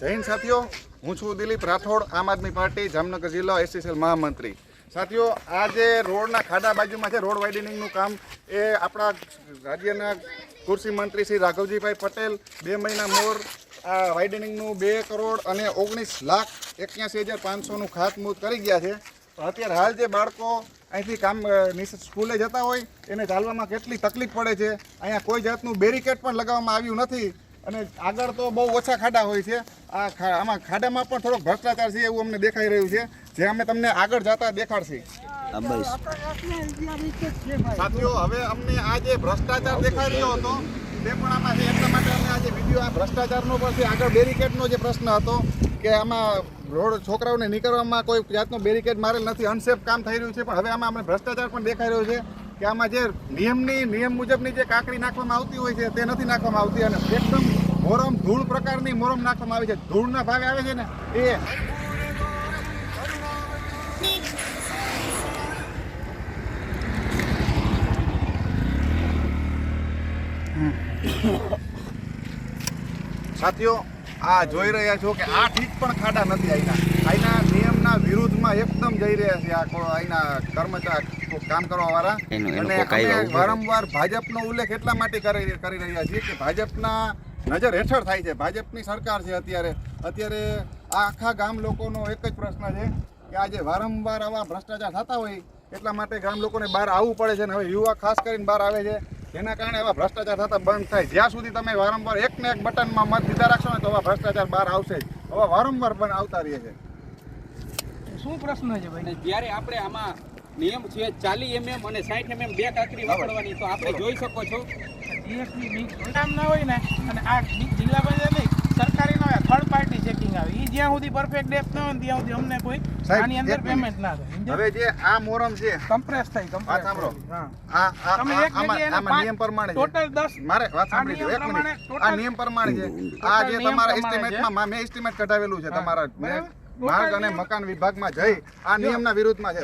જૈન સાથીઓ, હું છું દિલીપ રાઠોડ, આમ આદમી પાર્ટી, જામનગર જિલ્લા એસસીસીએલ મહામંત્રી. સાથીઓ, આ જે રોડના ખાડા બાજુમાં છે, રોડ વાઇડનિંગનું કામ, એ આપણા રાજ્યના કૃષિ મંત્રી શ્રી રાઘવજીભાઈ પટેલ બે મહિના મોર આ વાઇડનિંગનું બે કરોડ અને ઓગણીસ લાખ એક્યાસી હજાર પાંચસોનું ખાતમુહૂર્ત કરી ગયા છે. અત્યારે હાલ જે બાળકો અહીંથી કામ સ્કૂલે જતા હોય, એને ચાલવામાં કેટલી તકલીફ પડે છે? અહીંયા કોઈ જાતનું બેરિકેડ પણ લગાવવામાં આવ્યું નથી. અને આગળ તો બહુ ઓછા ખાડા હોય છે. આ આમાં ખાડામાં પણ થોડોક ભ્રષ્ટાચાર છે એવું અમને દેખાઈ રહ્યું છે જે અમે તમને આગળ જતા દેખાડશે. સાથીઓ હવે અમને આ જે ભ્રષ્ટાચાર દેખાઈ રહ્યો હતો તે પણ આમાં છે. એટલા માટે અમે આજે વીડિયો આ ભ્રષ્ટાચારનો પણ છે આગળ બેરિકેડનો જે પ્રશ્ન હતો કે આમાં રોડ છોકરાઓને નીકળવામાં કોઈ જાતનો બેરિકેડ મારેલ નથી અનસેફ કામ થઈ રહ્યું છે પણ હવે આમાં અમને ભ્રષ્ટાચાર પણ દેખાઈ રહ્યો છે કે આમાં જે નિયમની નિયમ મુજબની જે કાકડી નાખવામાં આવતી હોય છે તે નથી નાખવામાં આવતી અને એકદમ મોરમ ધૂળ પ્રકારની મોરમ નાખવામાં આવે છે. ધૂળના ભાગ આવે છે ને એ સાથીઓ આ જોઈ રહ્યા છો કે આઠ ઇંચ પણ ખાડા નથી અહીંના અહીંના નિયમના વિરુદ્ધમાં એકદમ જઈ રહ્યા છે આ અહીંના કર્મચારી કામ કરવા વાળા. અને. વારંવાર ભાજપનો ઉલ્લેખ એટલા માટે કરી કરી રહ્યા છીએ કે ભાજપના નજર હેઠળ થાય છે. ભાજપની સરકાર છે અત્યારે. અત્યારે આ આખા ગામ લોકોનો એક જ પ્રશ્ન છે કે આજે વારંવાર આવા ભ્રષ્ટાચાર થતા હોય એટલા માટે ગામ લોકોને બહાર આવવું પડે છે અને હવે યુવા ખાસ કરીને બહાર આવે છે. જેના કારણે આવા ભ્રષ્ટાચાર થતા બંધ થાય. જ્યાં સુધી તમે વારંવાર એક ને એક બટનમાં મત દીધા રાખશો ને તો આવા ભ્રષ્ટાચાર બહાર આવશે જ. હવે વારંવાર પણ આવતા રહે છે. શું પ્રશ્ન છે ભાઈ? જ્યારે આપણે આમાં નિયમ છે ચાલી એમએમ અને સાઠ એમએમ બે કાકડી વાપરવાની તો આપણે જોઈ શકો છો. કામ ના હોય ને અને આ જિલ્લા પંચાયત નહીં સરકારી ના થર્ડ પાર્ટી ચેકિંગ આવે. એ જ્યાં સુધી પરફેક્ટ ડેપ ન હોય ત્યાં સુધી અમને કોઈ આની અંદર પેમેન્ટ ના થાય. હવે જે આ મોરમ છે કમ્પ્રેસ થાય કમ્પ્રેસ સાંભળો. આ આ તમે એક જગ્યાએ આમાં નિયમ પ્રમાણે છે. ટોટલ દસ મારે વાત આ સાંભળી લો એક મિનિટ આ નિયમ પ્રમાણે છે. આ જે તમારા એસ્ટિમેટમાં મેં એસ્ટિમેટ કઢાવેલું છે તમારા. માર્ગ અને મકાન વિભાગમાં જઈ આ નિયમના વિરુદ્ધમાં છે.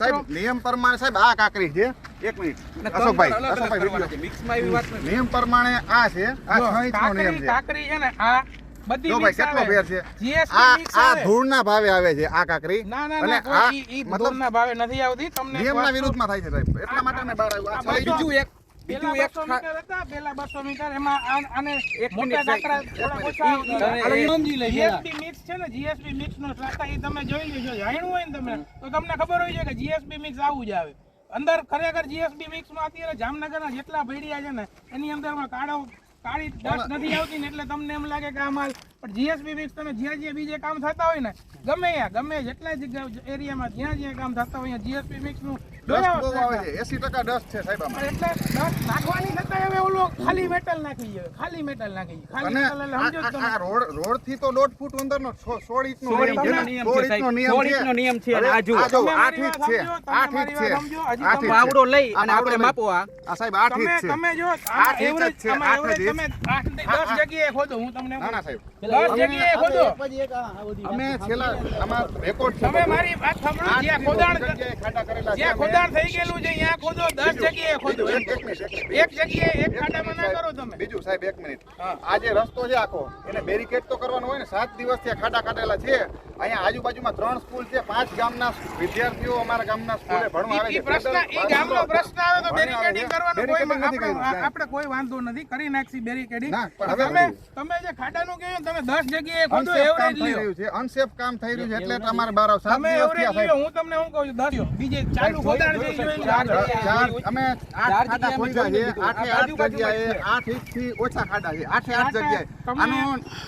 સાહેબ નિયમ પ્રમાણે સાહેબ આ કાકરી છે. એક મિનિટ. અશોકભાઈ અશોકભાઈ નિયમ પ્રમાણે આ છે. આ છ ઇંચનો નિયમ છે. કાકરી છે ને આ બધી ભાઈ કેટલો ફેર છે? આ આ ધૂળના ભાવે આવે છે આ કાકરી. અને આ મતલબ ભાવે નથી આવતી. તમને નિયમના વિરુદ્ધમાં થાય છે સાહેબ. એટલા માટે અમે બહાર આવ્યા. આ આ છ ઇંચ બીજું એક બીજું એક 200 ખા- મીટર હતા, પેલા 200 મીટર એમાં એક મોટા થોડા ઓછા અને mix છે ને GSP મિક્સ નો સ્વાદ એ તમે જોઈ લેજો જાણ્યું હોય ને તમે તો તમને ખબર હોય છે કે GSP મિક્સ આવું જ આવે. અંદર ખરેખર જીએસબી મિક્સમાં અત્યારે જામનગરના જેટલા ભેડિયા છે ને એની અંદરમાં કાળો કાળી દસ નથી આવતી ને એટલે તમને એમ લાગે કે આ માલ પણ જીએસબી મિક્સ તમે જ્યાં જ્યાં બીજે કામ થતા હોય ને ગમે ત્યાં ગમે જેટલા જગ્યા એરિયામાં જ્યાં જ્યાં કામ થતા હોય જીએસબી મિક્સનું ડસ્ટ બહુ આવે છે એસી ટકા ડસ્ટ છે સાહેબ આમાં એટલે દસ નાખવાની છતાં હવે ઓલો ખાલી મેટલ નાખી છે ખાલી મેટલ નાખી ખાલી મેટલ એટલે સમજો તમે આ રોડ રોડથી તો દોઢ ફૂટ અંદરનો સો- સોળ ઇંચનો નિયમ છે. નિયમ સોળ છે, ઇંચનો સાહેબ. નિયમ સોળ છે. નિયમ છે અને આ જુઓ. આ જો તમે આઠ મારી ઇંચ છે સમજો, ઇંચ છે હજી તમે- ઇંચ લઈ અને આપણે માપો આ આ સાહેબ આઠ ઇંચ છે તમે જો આઠ એવરેજ છે, તમે આઠ જ એવરેજ ઇંચ. તમે આઠથી આ- દસ આ- જગ્યાએ ખોદો હું તમને ના ના સાહેબ દસ જગ્યાએ ખોદો અમે છેલ્લા આમાં રેકોર્ડ છે તમે મારી વાત સાંભળો જ્યાં ખોદાણ છે જ્યાં અમે. ખોદાણ થઈ ગયેલું છે અહીંયા ખોદો 10 જગ્યાએ ખોદો. એક- જગ્યાએ એક ખાડામાં ના કરો તમે. બીજું સાહેબ એક મિનિટ. આ જે રસ્તો છે આખો એને બેરિકેડ તો કરવાનો હોય ને 7 દિવસથી આ ખાડા કાઢેલા છે. અહીંયા આજુબાજુમાં ત્રણ સ્કૂલ છે પાંચ ગામના વિદ્યાર્થીઓ અમારા ગામના સ્કૂલે ભણવા આવે છે. પ્રશ્ન ઈ ગામનો પ્રશ્ન આવે તો બેરિકેડિંગ કરવાનો કોઈ આપણે કોઈ વાંધો નથી કરી નાખશી બેરિકેડિંગ તમે તમે જે ખાડાનું કહ્યું તમે 10 જગ્યાએ ખોદો એવરેજ લ્યો. છે અનસેફ કામ થઈ રહ્યું છે એટલે તમારે બાર આવ સાત તમે દિવસ થયા સાહેબ. હું તમને શું કહું છું 10 બીજે ચાલુ જોઈ- ખોદાણ જોઈ જે જોઈ શકું. લો. ચાર ચાર- ચાર અમે આઠ ખાડા ખોદ્યા છે આઠે આઠ જગ્યાએ આઠ ઇંચથી ઓછા ખાડા છે આઠે આઠ જગ્યાએ આનો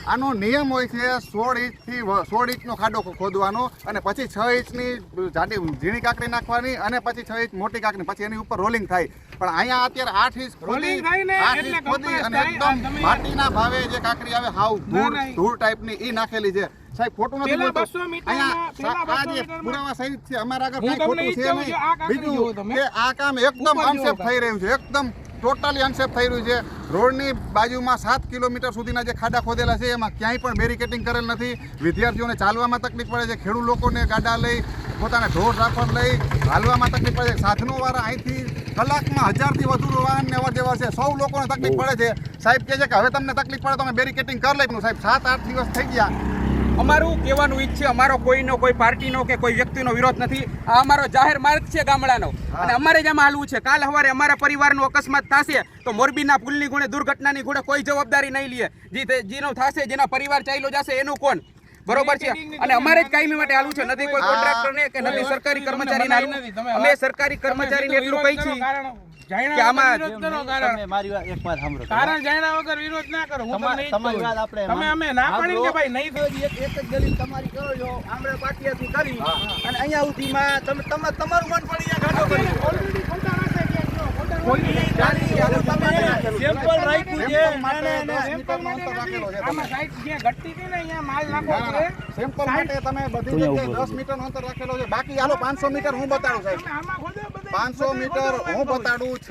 આનો નિયમ હોય છે સોળ ઇંચથી સોળ ઇંચ નો ખાડો ખોદવાનો અને પછી છ ઇંચની જાડી ઝીણી કાકરી નાખવાની અને પછી છ ઇંચ મોટી કાકડી પછી એની ઉપર રોલિંગ થાય પણ અહીંયા અત્યારે આઠ ઇંચ ખોદી ને આઠ ઇંચ ખોદી અને એકદમ માટીના ભાવે જે કાકડી આવે હાવ ધૂળ ના. ધૂળ ટાઈપની એ નાખેલી છે સાહેબ ખોટું નથી પેલા 200 મીટરમાં- પેલા 200 જે મીટરમાં- પુરાવા સહિત છે અમારા આગળ કઈ ખોટું છે નહીં. બીજું તમે. કે આ કામ એકદમ અનસેફ થઈ રહ્યું છે એકદમ ટોટલી અનસેફ થઈ રહ્યું છે. રોડની બાજુમાં સાત કિલોમીટર સુધીના જે ખાડા ખોદેલા છે એમાં ક્યાંય પણ બેરિકેટિંગ કરેલ નથી. વિદ્યાર્થીઓને ચાલવામાં તકલીફ પડે છે ખેડૂત લોકોને ગાડા લઈ પોતાના ઢોર રાખવા લઈ હાલવામાં તકલીફ પડે છે. સાધનો વાળા અહીંથી કલાકમાં હજારથી વધુ વાહનને અવર જવર છે. સૌ લોકોને તકલીફ પડે છે. સાહેબ કહે છે કે હવે તમને તકલીફ પડે તો અમે બેરિકેટિંગ કરી લઈશું સાહેબ સાત આઠ દિવસ થઈ ગયા. અમારું કહેવાનું ઈચ્છે અમારો કોઈનો કોઈ પાર્ટીનો કે કોઈ વ્યક્તિનો વિરોધ નથી. આ અમારો જાહેર માર્ગ છે ગામડાનો. અને અમારે જ આમાં હાલવું છે. કાલ સવારે અમારા પરિવારનો અકસ્માત થશે તો મોરબીના પુલની ગુણે દુર્ઘટનાની ગુણે કોઈ જવાબદારી નહીં લે. જે જેનો થશે જેના પરિવાર ચાલ્યો જશે એનું કોણ? બરોબર છે? અને અમારે જ કાયમી માટે હાલવું છે. નથી કોઈ કોન્ટ્રાક્ટરને કે નથી સરકારી કર્મચારીને હાલવું. અમે સરકારી કર્મચારીને એટલું કહી છીએ. કે આમાં તમે મારી વાત એક વાત સાંભળો કારણ જાણ્યા વગર વિરોધ ના કરો હું તમા- તમને તમારી વાત આપણે તમે અમે ના પાડી કે ભાઈ નહીં એક એક જ દલીલ તમારી કરો છો આમરે પાટિયાથી કરી. અને અહીંયા સુધીમાં તમે તમે તમારું મન પડી જાય ઘાટો કરી ઓલરેડી ખોટા રાખે છે. જો, ખોટા સેમ્પલ રાખ્યું છે. સેમ્પલ માટે રાખેલો છે આમાં સાઈડ જે ઘટતી હતી ને અહીંયા માલ નાખવો છે. સેમ્પલ માટે તમે બધી જગ્યાએ દસ મીટર અંતર રાખેલો છે. બાકી હાલો પાંચસો મીટર હું બતાડું સાહેબ. આમાં ખોદો બધે- પાંચસો મીટર હું બતાડું છ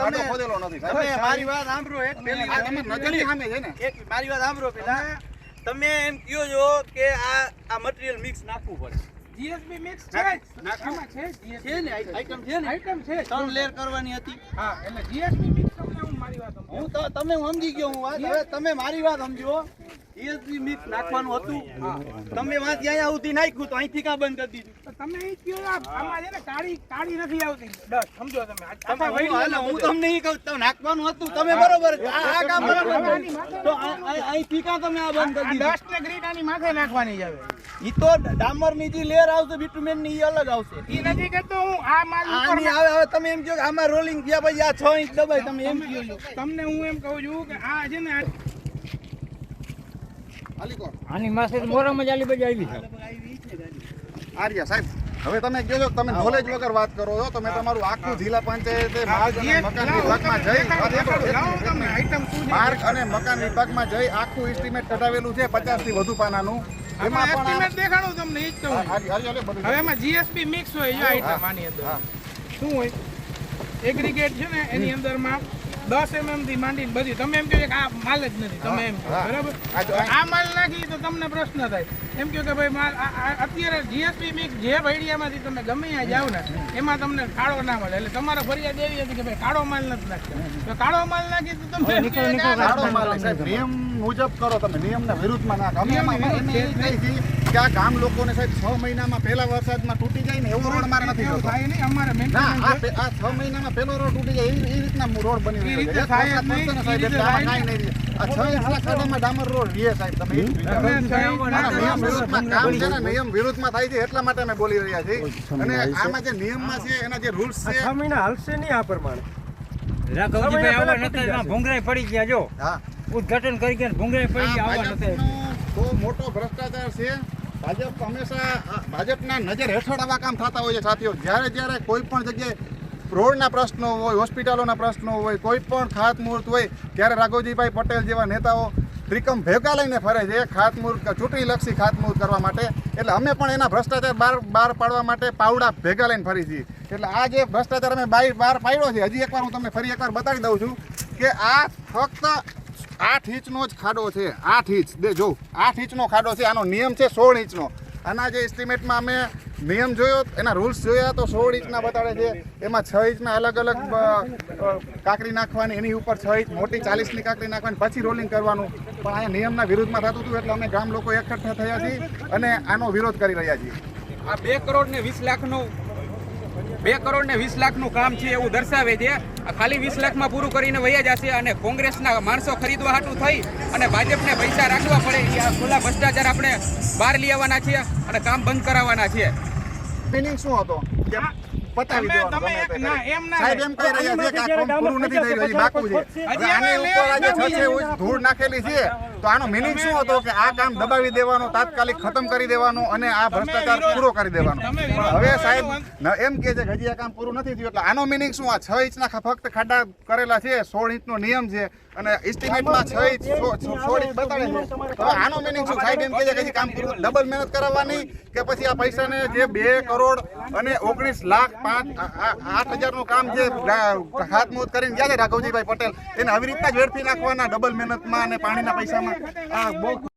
તમે- ખોદેલો નથી તમે મારી વાત સાંભળો એક પેલી આ તમે નજરી સામે છે ને. એક મારી વાત સાંભળો પેલા. તમે એમ કહો છો કે આ આ મટીરિયલ મિક્સ નાખવું પડે? GSB mix છે જ. છે છે ને આઈટમ છે ને. આઈટમ છે. ત્રણ લેયર કરવાની હતી. હા એટલે GSB mix તમને હું તો તમે સમજી ગયો હું વાત હવે તમે મારી વાત સમજો. મિક્સ નાખવાનું હતું. તમે વાંચી અહીંયા સુધી નાખ્યું તો અહીંથી કાં બંધ કરી દીધું? તમે ઈ કહો આમાં છે ને કાળી કાળી નથી આવતી. ડસ્ટ સમજો તમે. આ- તમે આખા હું હાલો, વૈદમાં હું બધે. તમને ઈ કહું તમે નાખવાનું હતું તમે બરોબર આ આ કામ બરોબર માથે તો આ- આ- અહીંથી કાં તમે આ બંધ કરી દીધું? ડસ્ટ ને ગ્રીટ માથે નાખવાની જ હવે. ઈ તો ડામરની જે લેયર આવશે બિટુમેનની ઈ અલગ આવશે. ઈ નથી કહેતો હું આ માલ ઉપર આની હવે તમે એમ કહો કે આમાં રોલિંગ ગયા પછી આ 6 ઇંચ દબાય તમે તમને હું એમ કહું છું કે આ છે ને આ હાલી કોણ? આની માસે મોરામાં જાલી બજાવી આવી છે. આર્યા સાહેબ હવે તમે કહો છો તમે નોલેજ વગર વાત કરો છો તમે તમારું આખું જિલ્લા પંચાયતે માર્ગ અને મકાન વિભાગમાં જઈ માર્ગ અને મકાન વિભાગમાં જઈ આખું એસ્ટિમેટ કઢાવેલું છે પચાસથી વધુ પાનાનું. એમાં પણ દેખાડું તમને જ કહું. હવે એમાં જીએસપી મિક્સ હોય એ આઈટમ આની અંદર. હા. શું હોય? એગ્રીગેટ છે ને એની અંદરમાં દસ એમએમથી માંડીને બધી. તમે એમ કહો કે આ માલ જ નથી. તમે એમ કહો બરાબર? આ માલ નાખી તો તમને પ્રશ્ન થાય. એમ કહો કે ભાઈ માલ અત્યારે જીએસપી મિક્સ જે ભેડિયામાંથી તમે ગમે ત્યાં જાઓ ને એમાં તમને કાળો ના મળે. એટલે તમારે ફરિયાદ એવી હતી કે ભાઈ કાળો માલ નથી નાખતો તો કાળો માલ નાખી તો તમે કાળો માલ નિયમ મુજબ કરો તમે. નિયમના વિરુદ્ધમાં ના કરો. અમે એમાં અમે એ જ કહીએ છીએ કે આ ગામ લોકોને સાહેબ છ મહિનામાં પહેલા વરસાદમાં તૂટી જાય ને એવો રોડ મારે નથી થાય નહીં અમારે ના આ છ. મહિનામાં પહેલો રોડ તૂટી જાય એવી એ રીતના રોડ બની રહ્યો રીતે છે એક થાય જ વરસાદ નહીં, પડશે ને એ સાહેબ રીતે એટલે. આ છ ખાડામાં ડામર રોડ સાહેબ તમે નિયમ વિરુદ્ધમાં કામ છે ને નિયમ વિરુદ્ધમાં થાય છે એટલા માટે અમે બોલી રહ્યા છીએ. અને આમાં જે નિયમમાં છે એના જે રૂલ્સ છે છ મહિના હલશે નહીં આ પ્રમાણે. રાઘવજીભાઈ આવા નતા ભૂંગરાઈ પડી ગયા જો. હા. ઉદ્ઘાટન કરી ગયા ભૂંગરાઈ પડી ગયા આવા નતા બહુ મોટો ભ્રષ્ટાચાર છે. ભાજપ હંમેશા ભાજપના નજર હેઠળ આવા કામ થતા હોય છે, સાથીઓ. જ્યારે જ્યારે કોઈ પણ જગ્યાએ રોડના પ્રશ્નો હોય, હોસ્પિટલોના પ્રશ્નો હોય, કોઈ પણ ખાતમુહૂર્ત હોય, ત્યારે રાઘવજીભાઈ પટેલ જેવા નેતાઓ ત્રિકમ ભેગા લઈને ફરે છે ખાતમુહૂર્ત ચૂંટણીલક્ષી ખાતમુહૂર્ત કરવા માટે. એટલે અમે પણ એના ભ્રષ્ટાચાર બહાર બહાર પાડવા માટે પાવડા ભેગા લઈને ફરી છીએ. એટલે આ જે ભ્રષ્ટાચાર અમે બહાર પાડ્યો છે, હજી એકવાર હું તમને ફરી એકવાર બતાવી દઉં છું કે આ ફક્ત આઠ ઇંચનો જ ખાડો છે, આઠ ઇંચ. દે, જો, આઠ ઇંચનો ખાડો છે, આનો નિયમ છે સોળ ઇંચનો. આના જે એસ્ટિમેટમાં અમે નિયમ જોયો, એના રૂલ્સ જોયા તો સોળ ઇંચના બતાડે છે. એમાં છ ઇંચના અલગ અલગ કાંકરી નાખવાની, એની ઉપર છ ઇંચ, મોટી ચાલીસની કાંકરી નાખવાની, પછી રોલિંગ કરવાનું. પણ અહીંયા નિયમના વિરુદ્ધમાં થતું હતું એટલે અમે ગામ લોકો એકઠા થયા છીએ અને આનો વિરોધ કરી રહ્યા છીએ. આ બે કરોડ ને વીસ લાખનું બે કરોડ ને વીસ લાખનું કામ છે એવું દર્શાવે છે. ખાલી વીસ લાખમાં પૂરું કરીને વયા જશે અને કોંગ્રેસના માણસો ખરીદવા હાટું થઈ અને ભાજપને પૈસા રાખવા પડે આ ખુલ્લા ભ્રષ્ટાચાર આપણે બહાર લઈ આવવાના છીએ અને કામ બંધ કરાવવાના છીએ. મિનિંગ શું હતો? પતાવી દેવાનું તમે એક- ના, એમ ના સાહેબ એમ કહી રહ્યા છે કે આ કામ પૂરું નથી થઈ રહ્યું બાકી છે. હવે હજી આની અમે ઉપર આજે છે ધૂળ નાખેલી છે. તો આનો મિનિંગ શું હતો કે આ કામ દબાવી દેવાનો તાત્કાલિક ખતમ કરી દેવાનો અને આ ભ્રષ્ટાચાર પૂરો કરી દેવાનો. હવે સાહેબ એમ કે છે કે હજી આ કામ પૂરું નથી થયું એટલે આનો મિનિંગ શું? આ છ ઇંચના ફક્ત ખાડા કરેલા છે સોળ ઇંચનો નિયમ છે અને એસ્ટિમેટમાં છ ઇંચ સોળ ઇંચ બતાડે છે. હવે આનો મિનિંગ શું? સાહેબ એમ કે છે કે હજી કામ પૂરું ડબલ મહેનત કરાવવાની કે પછી આ પૈસાને જે બે કરોડ અને ઓગણીસ લાખ પાંચ આઠ હજારનું કામ જે રા- કરીને ગયા છે રાઘવજીભાઈ પટેલ એને આવી રીતના જ વેડફી નાખવાના ડબલ મહેનતમાં અને પાણીના પૈસામાં. આ બહુ